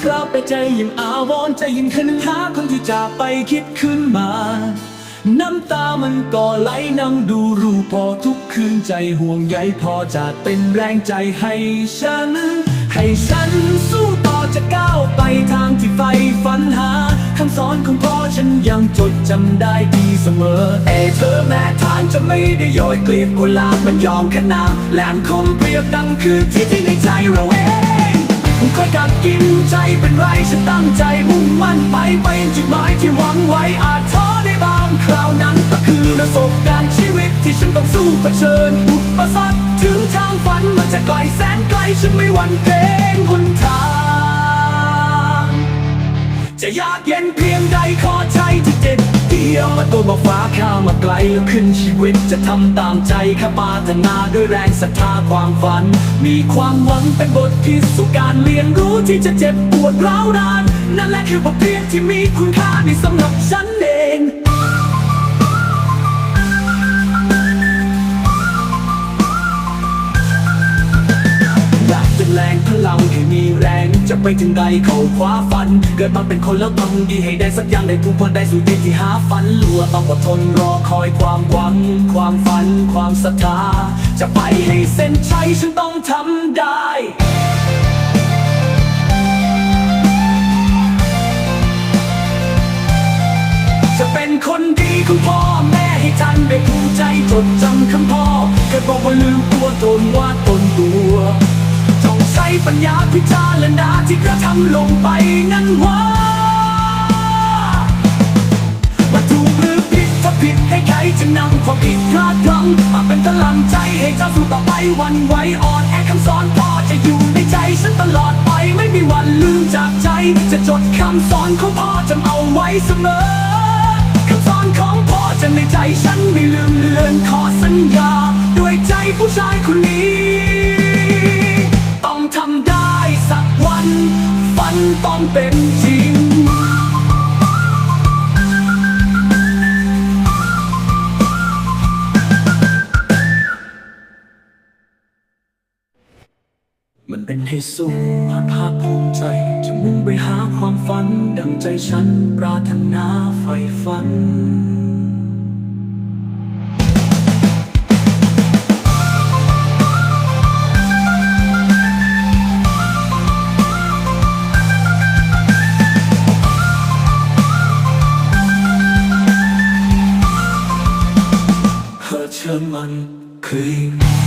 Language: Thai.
คราไปใจยังอาวรใจยังคืนหาคนที่จากไปคิดขึ้นมา น้ำตามันก็ไหลนั่งดูรูปพอทุกคืนใจห่วงใยพอจะเป็นแรงใจให้ฉัน ให้ฉันสู้ต่อจะก้าวไปทางที่ใฝ่ฝันหาคำสอนของพ่อฉันยังจดจำได้ดีเสมอเอเธอแม้ทางจะไม่ได้โยยกลีบกุหลาบมันยอมขนาดแหลมคมเปรียบดังคือที่ที่ในใจเราเอง ค่อยกัดกินใจเป็นไรฉันตั้งใจมุ่งมั่นไปไปจุดหมายที่หวังไว้อาจท้อได้บางคราวนั้นก็คือประสบการณ์ชีวิตที่ฉันต้องสู้เผชิญอุปสรรคถึงทางฝันมันจะไกลแสนไกลฉันไม่หวั่นเกรงหนทาง จะยากเย็นเพียงใดขอใช้ที่เจ็ดเดียวมาตัวมาฟ้าข้าวมาไกลแล้วขึ้นชีวิตจะทำตามใจข้าปาถนาด้วยแรงศรัทธาความฝัน มีความหวังเป็นบทพิสูจน์การเรียนรู้ที่จะเจ็บปวดร้าวนาน นั่นแหละคือบทเรียนที่มีคุณค่าในสำหรับฉันเอง ไปถึงใดเขาคว้าฟัน เกิดมาเป็นคนแล้วต้องดีให้ได้สักอย่างได้ทุกคนได้สู่ที่ที่หาฝันลัวต้องอดทนรอคอยความหวัง ความฝัน ความศรัทธา จะไปให้เส้นชัยฉันต้องทำได้จะเป็นคนดีของพ่อแม่ให้ท่านได้ภูมิใจจดจำคำพ่อเกิดบอกว่าลืม ปัญญาพิจารณาที่กระทำลงไปนั้นว่าว่าถูกหรือผิดถ้าผิดให้ใครจะนำความผิดพลาดพลั้งมาเป็นพลังใจให้เจ้าสู้ต่อไปวันไหวอ่อนแอคำสอนพ่อจะอยู่ในใจฉันตลอดไปไม่มีวันลืมจากใจ จะจดคำสอนของพ่อจำเอาไว้เสมอคำสอนของพ่อจะในใจฉันไม่ลืมเลือนขอสัญญา ด้วยใจผู้ชายคนนี้ ต้องเป็นจริง มันเป็นเหตุสูงผ่านภาคภูมิใจ จะมุ่งไปหาความฝัน ดังใจฉันปรารถนาใฝ่ฝัน เธอเชื่อมันคือ